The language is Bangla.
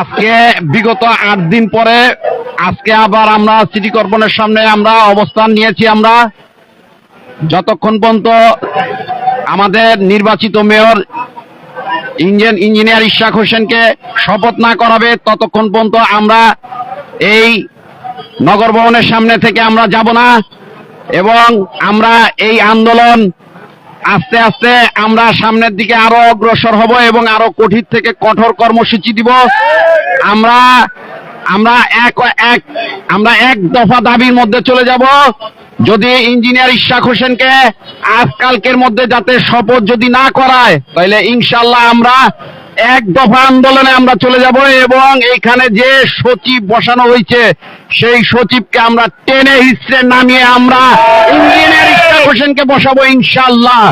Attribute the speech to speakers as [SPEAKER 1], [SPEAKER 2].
[SPEAKER 1] আজকে বিগত আট দিন পরে আজকে আবার আমরা সিটি কর্পোরেশনের সামনে আমরা অবস্থান নিয়েছি আমরা। যতক্ষণ পর্যন্ত আমাদের নির্বাচিত মেয়র ইঞ্জিন ইঞ্জিনিয়ার ইশাক হোসেনকে শপথ না করাবে, ততক্ষণ পর্যন্ত আমরা এই নগর ভবনের সামনে থেকে আমরা যাব না এবং আমরা এই আন্দোলন আস্তে আস্তে আমরা সামনের দিকে আরও অগ্রসর হব এবং আরও কঠিন থেকে কঠোর কর্মসূচি দিব। আমরা আমরা এক এক, আমরা এক দফা দাবির মধ্যে চলে যাব। যদি ইঞ্জিনিয়ার ইশাক হোসেনকে আজকালকের মধ্যে যাতে শপথ যদি না করায়, তাহলে ইনশাল্লাহ আমরা এক দফা আন্দোলনে আমরা চলে যাব এবং এইখানে যে সচিব বসানো হয়েছে, সেই সচিবকে আমরা টেনে হিসেবে নামিয়ে আমরা ইঞ্জিনিয়ার হোসেনকে বসাবো ইনশাল্লাহ